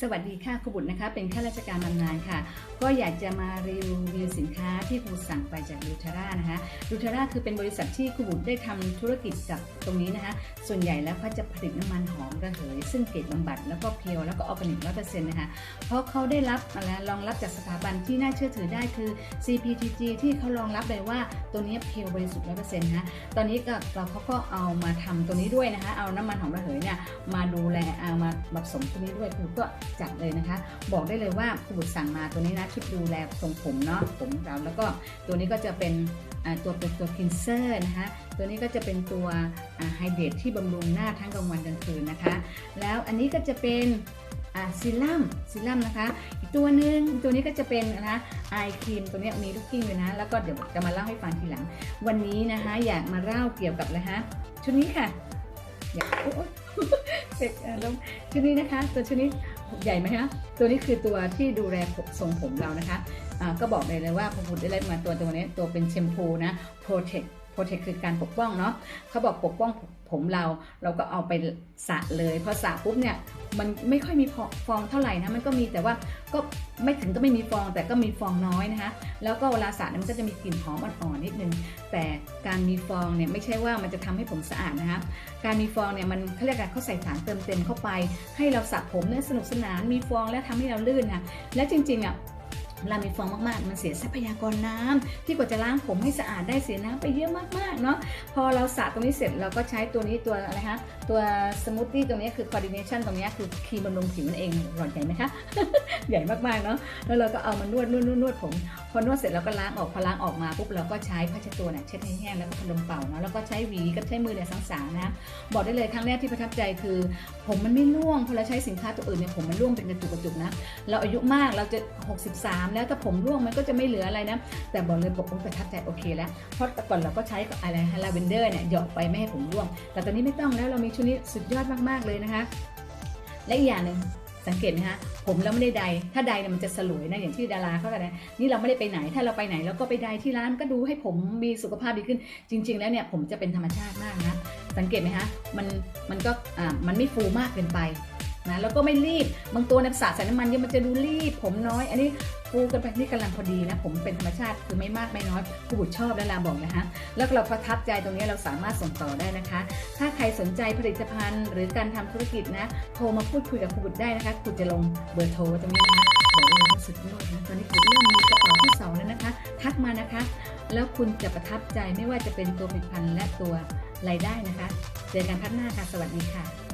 สวัสดีค่ะครูบุตรนะคะ เป็นข้าราชการบำนาญค่ะ ก็อยากจะมารีวิวสินค้าที่ครูสั่งไปจากลูเทรานะคะลูเทราคือเป็นบริษัทที่ครูบุตรได้ทำธุรกิจกับตรงนี้นะคะ ส่วนใหญ่แล้วเขาจะผลิตน้ำมันหอมระเหย ซึ่งเกรดบำบัดแล้วก็เพียวแล้วก็ออร์แกนิกร้อยเปอร์เซ็นต์นะคะ เพราะเขาได้รับอะไรรองรับจากสถาบันที่น่าเชื่อถือได้คือ CPTG ที่เขารองรับเลยว่าตัวนี้เพียวบริสุทธิ์ร้อยเปอร์เซ็นต์นะคะตอนนี้ก็เราเขาก็เอามาทำตัวนี้ด้วยนะคะ เอาน้ำมันหอมระเหยเนี่ยมาดูแลเอามาผสมตัวนี้ด้วยคือก็จัดเลยนะคะ บอกได้เลยว่าคุณบุตรสั่งมาตัวนี้นะชุดดูแลทรงผมเนาะผมเราแล้วก็ตัวนี้ก็จะเป็นตัวเป็นตัวคินเซอร์นะคะตัวนี้ก็จะเป็นตัวไฮเดรตที่บำรุงหน้าทั้งกลางวันกลางคืนนะคะ แล้วอันนี้ก็จะเป็นซิลัมซิลัมนะคะอีกตัวหนึ่งตัวนี้ก็จะเป็นนะคะไอครีมตัวนี้มีลูกกิ้งเลยนะ แล้วก็เดี๋ยวจะมาเล่าให้ฟังทีหลัง วันนี้นะคะอยากมาเล่าเกี่ยวกับอะไรฮะชุดนี้ค่ะอยากโอ๊ยเสร็จแล้วชุดนี้นะคะ ตัวชุดนี้ ใหญ่ไหมคะตัวนี้คือตัวที่ดูแลผมทรงผมเรานะคะก็บอกเลยเลยว่าพอพูดได้เลยมาตัวตัวนี้ตัวเป็นแชมพูนะ protect protect คือการปกป้องเนาะเขาบอกปกป้อง ผมเราเราก็เอาไปสระเลยพอสระปุ๊บเนี่ยมันไม่ค่อยมีฟองเท่าไหร่นะมันก็มีแต่ว่าก็ไม่ถึงก็ไม่มีฟองแต่ก็มีฟองน้อยนะคะแล้วก็เวลาสระเนี่ยมันก็จะมีกลิ่นหอมอ่อนๆนิดนึงแต่การมีฟองเนี่ยไม่ใช่ว่ามันจะทำให้ผมสะอาดนะคะการมีฟองเนี่ยมันเขาเรียกกันเขาใส่สารเติมเต็มเข้าไป ให้เราสระผมเนี่ยสนุกสนานมีฟองและทำให้เราลื่นค่ะและจริงๆอะ ลามีฟองมากๆ มันเสียทรัพยากรน้ำที่กว่าจะล้างผมให้สะอาดได้เสียน้ำไปเยอะมากๆเนาะพอเราสระตรงนี้เสร็จเราก็ใช้ตัวนี้ตัวอะไรคะตัวสมูทตี้ตรงนี้คือ coordination ตรงนี้คือครีมบำรุงผิวนั่นเองหลอดใหญ่ไหมคะ ใหญ่มากๆเนาะแล้วเราก็เอามานวดนวดนวดนวดผมพอนวดเสร็จเราก็ล้างออกพอล้างออกมาปุ๊บเราก็ใช้ผ้าเช็ดตัวเนี่ยเช็ดให้แห้งแล้วก็พัดลมเป่าเนาะแล้วก็ใช้หวีกับใช้มือเนี่ยสางๆนะบอกได้เลยครั้งแรกที่ประทับใจคือ ผมมันไม่ร่วงพอเราใช้สินค้าตัวอื่นเนี่ยผมมันร่วงเป็นกระจุกกระจุกนะเราอายุมากเราจะ 63แล้วถ้าผมร่วงมันก็จะไม่เหลืออะไรนะ แต่บอกเลยบอกผมประทับใจโอเคแล้ว เพราะแต่ก่อนเราก็ใช้กับอะไรฮะลาเวนเดอร์เนี่ยหยาะไปไม่ให้ผมร่วง แต่ตอนนี้ไม่ต้องแล้วเรามีชุดนี้สุดยอดมากๆเลยนะคะ และอีกอย่างหนึ่งสังเกตไหมคะผมเราไม่ได้ใด ถ้าใดเนี่ยมันจะสลวยนะอย่างที่ดาราเขากันนะนี่เราไม่ได้ไปไหน ถ้าเราไปไหนเราก็ไปใดที่ร้านก็ดูให้ผมมีสุขภาพดีขึ้น จริง ๆ แล้วเนี่ยผมจะเป็นธรรมชาติมากนะ สังเกตไหมคะมันมันก็อ่ามันไม่ฟูมากเกินไป นะแล้วก็ไม่รีบบางตัวเนี่ยสาดใส่น้ำมันเยอะมันจะดูรีบ ผมน้อย อันนี้ฟูกันไปนี่กำลังพอดีนะ ผมเป็นธรรมชาติคือไม่มากไม่น้อยผู้บุตรชอบและลาบอกนะคะแล้วเราประทับใจตรงนี้เราสามารถส่งต่อได้นะคะ ถ้าใครสนใจผลิตภัณฑ์ หรือการทำธุรกิจนะโทรมาพูดคุยกับครูบุตรได้นะคะคุณจะลงเบอร์โทรตรงนี้นะคะบอกเลยว่าสุดยอดนะตอนนี้ครูเริ่มมีกระเป๋าที่สองแล้วนะคะ ทักมานะคะ แล้วคุณจะประทับใจไม่ว่าจะเป็นตัวผลิตภัณฑ์และตัวรายได้นะคะ เจอกันครั้งหน้าค่ะ สวัสดีค่ะ